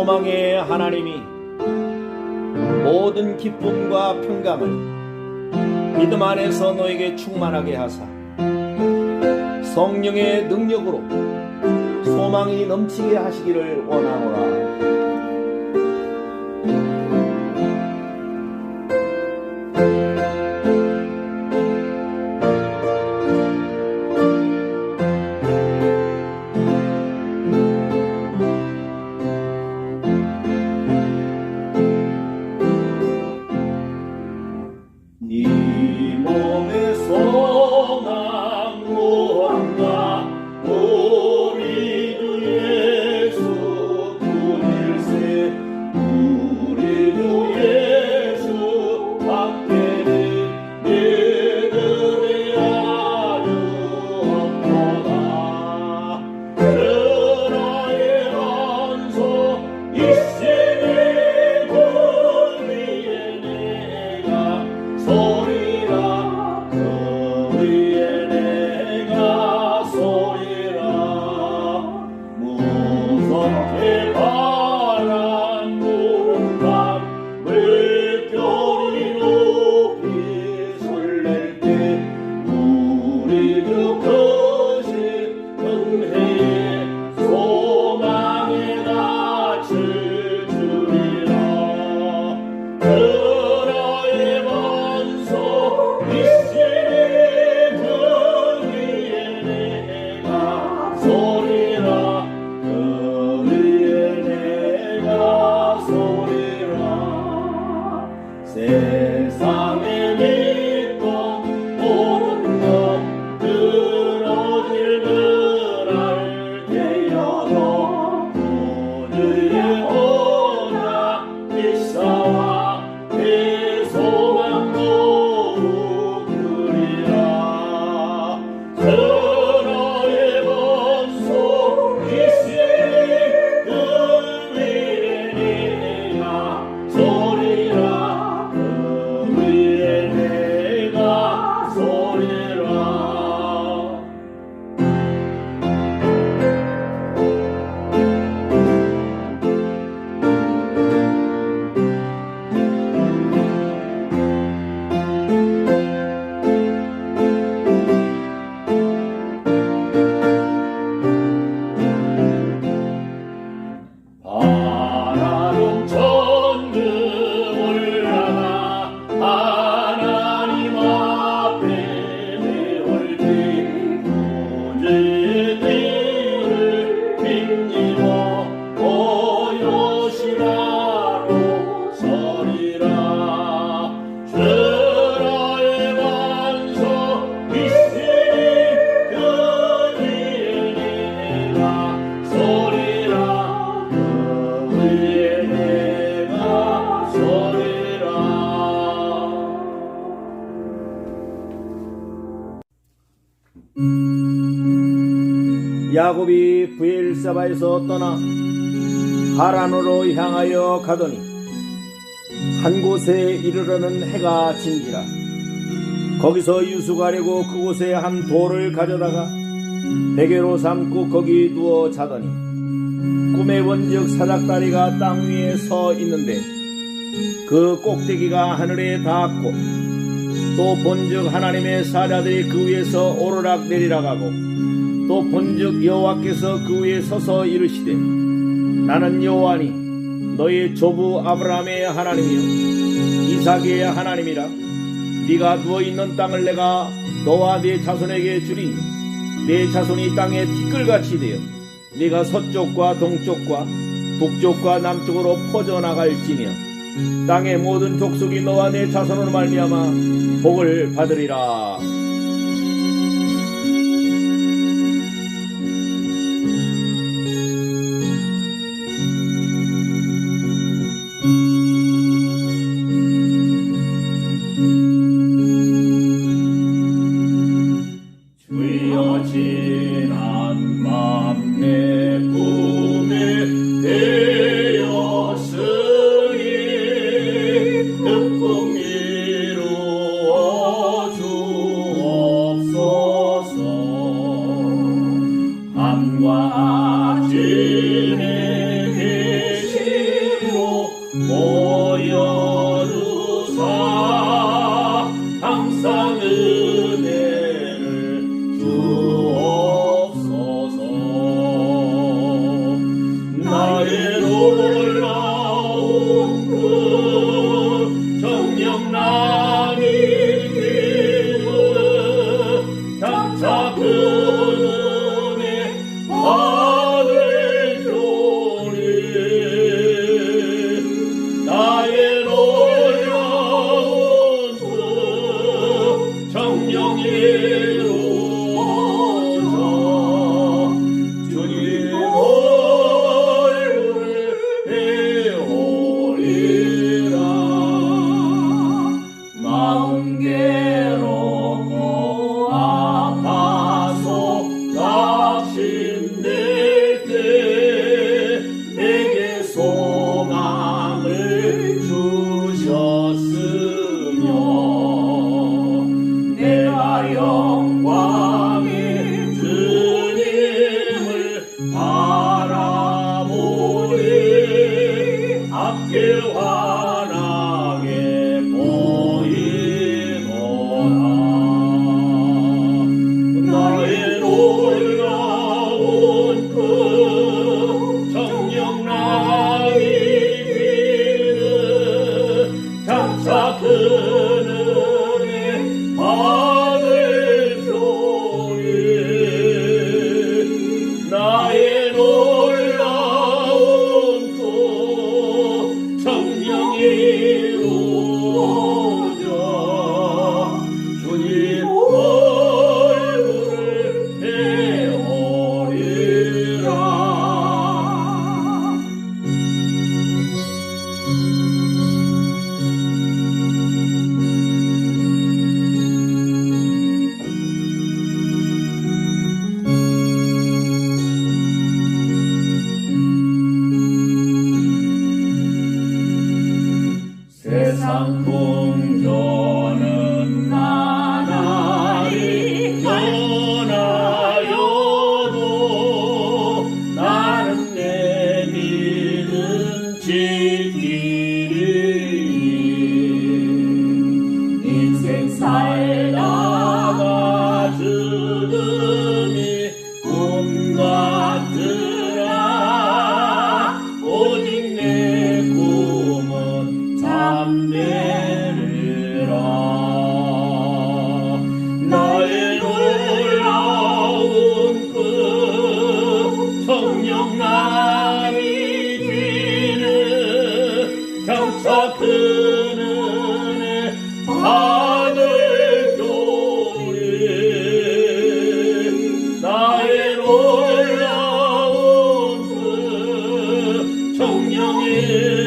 소망의 하나님이 모든 기쁨과 평강을 믿음 안에서 너에게 충만하게 하사 성령의 능력으로 소망이 넘치게 하시기를 원하노라. 소 야곱이 부엘사바에서 떠나 하란으로 향하여 가더니 한 곳에 이르러는 해가 진지라. 거기서 유숙하려고 그곳에 한 돌을 가져다가 베개로 삼고 거기 누워 자더니 꿈에 본즉 사닥다리가 땅 위에 서 있는데 그 꼭대기가 하늘에 닿았고 또 본즉 하나님의 사자들이 그 위에서 오르락 내리락 하고 또 본즉 여호와께서 그 위에 서서 이르시되 나는 여호와니 너의 조부 아브라함의 하나님이요 이삭의 하나님이라 네가 누워 있는 땅을 내가 너와 네 자손에게 주리니 네 자손이 땅에 티끌같이 되어 네가 서쪽과 동쪽과 북쪽과 남쪽으로 퍼져 나갈지며 땅의 모든 족속이 너와 내 자손으로 말미암아 복을 받으리라. 模様。longest. 여 기.